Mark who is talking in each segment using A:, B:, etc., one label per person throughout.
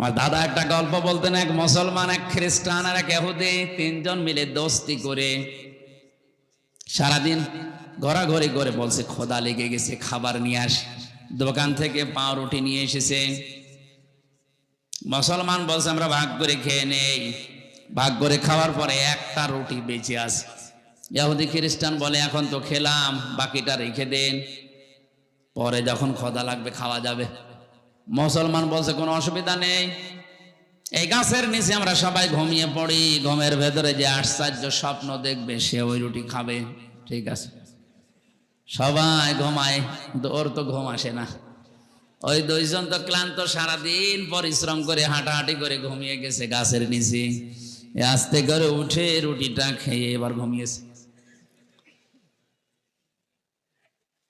A: আমার দাদা একটা গল্প বলতেন, এক মুসলমান, এক খ্রিস্টান আর এক এহুদি তিনজন মিলে দোস্তি করে সারাদিন ঘোরাঘুরি করে বলছে, খোদা লেগে গেছে, খাবার নিয়ে আসে। দোকান থেকে পাউরুটি নিয়ে এসেছে। মুসলমান বলছে, আমরা ভাগ করে খেয়ে নেই। ভাগ করে খাওয়ার পরে একটা রুটি বেঁচে আছে। ইহুদি, খ্রিস্টান বলে, এখন তো খেলাম, বাকিটা রেখে দেন। পরে যখন খোদা লাগবে, খাওয়া যাবে। মুসলমান বলছে, কোনো অসুবিধা নেই। এই গাছের নিচে আমরা সবাই ঘুমিয়ে পড়ি, ঘুমের ভেতরে যে আশ্চর্য স্বপ্ন দেখবে, সে ওই রুটি খাবে। ঠিক আছে। সবাই ঘুমায়, ওর তো ঘুম আসে না। ওই দুইজন তো ক্লান্ত, সারাদিন পরিশ্রম করে, হাঁটাহাঁটি করে ঘুমিয়ে গেছে গাছের নিচে। আস্তে করে উঠে রুটিটা খেয়ে এবার ঘুমিয়েছে।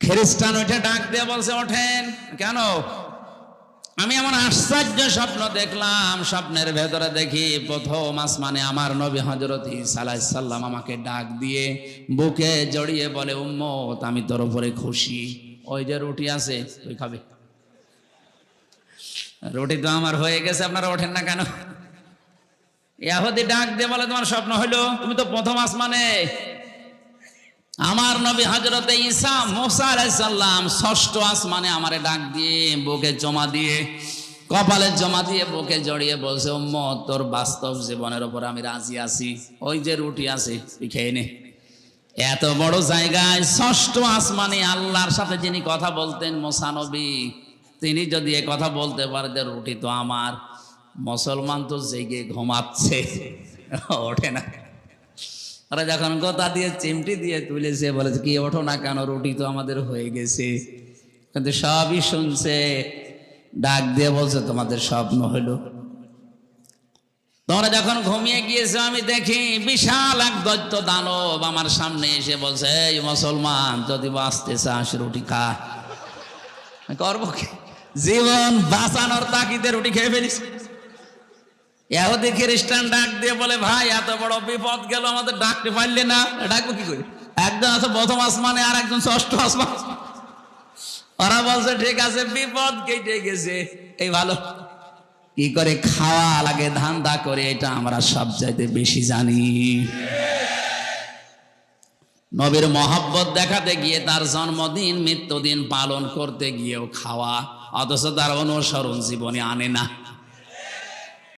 A: খ্রিস্টান ওইটা ডাক দিয়ে বলছে, ওঠেন। কেন? আমি আমার আশ্চর্য স্বপ্ন দেখলাম, স্বপ্নের ভেতরে দেখি প্রথম আসমানে আমার নবী হজরত সাল্লাম আমাকে ডাক দিয়ে বুকে জড়িয়ে বলে, উম্মত, আমি তোর উপরে খুশি। ওই যে রুটি আছে, তুই খাবে। রুটি তো আমার হয়ে গেছে, আপনারা ওঠেন না কেন? ইয়াহুদি ডাক দিয়ে বলে, তোমার স্বপ্ন হইল? তুমি তো প্রথম আসমানে আমার নবী হজরতে ঈসা মোসা আলাইসাল্লাম ষষ্ঠ আসমানে আমারে ডাক দিয়ে বুকে জমা দিয়ে, কপালে জমা দিয়ে বুকে জড়িয়ে বলছে, উম্মত, তোর বাস্তব জীবনের ওপর আমি রাজি আছি। ওই যে রুটি আছে খেয়ে নে। এত বড় জায়গায় ষষ্ঠ আসমানে আল্লাহর সাথে যিনি কথা বলতেন মোসানবী তিনি যদি এ কথা বলতে পারে যে রুটি তো আমার, মুসলমান তো জেগে ঘুমাচ্ছে, ওঠে না। ওরা যখন গোতা দিয়ে চিমটি দিয়ে তুলেছে, বলেছে, কি, ওঠো না কেন? রুটি তো আমাদের হয়ে গেছে। কিন্তু সবই শুনছে, ডাক দিয়ে বলছে, তোমাদের স্বপ্ন হলো। তোমরা যখন ঘুমিয়ে গিয়েছো, আমি দেখি বিশাল এক দৈত্য দানব আমার সামনে এসে বলছে, এই মুসলমান, যদি বাঁচতে চাস, রুটি খা। করব জীবন বাঁচানোর তাকিতে রুটি খেয়ে ফেলিস এহুদি খ্রিস্টান ডাক দিয়ে বলে, ভাই, এত বড় বিপদ গেল, আমাদের ডাকতে পারলে না। ডাকবো কি করে? একজন আছে প্রথম আসমানে, আর একজন ষষ্ঠ আসমান। ওরা বলছে, ঠিক আছে, বিপদ কেটে গেছে। এই ভালো। কি করে খাওয়া লাগে, ধান্দা করে, এটা আমরা সব চাইতে বেশি জানি। নবীর মহব্বত দেখাতে গিয়ে তার জন্মদিন, মৃত্যুদিন পালন করতে গিয়েও খাওয়া, অথচ তার অনুসরণ জীবনে আনে না।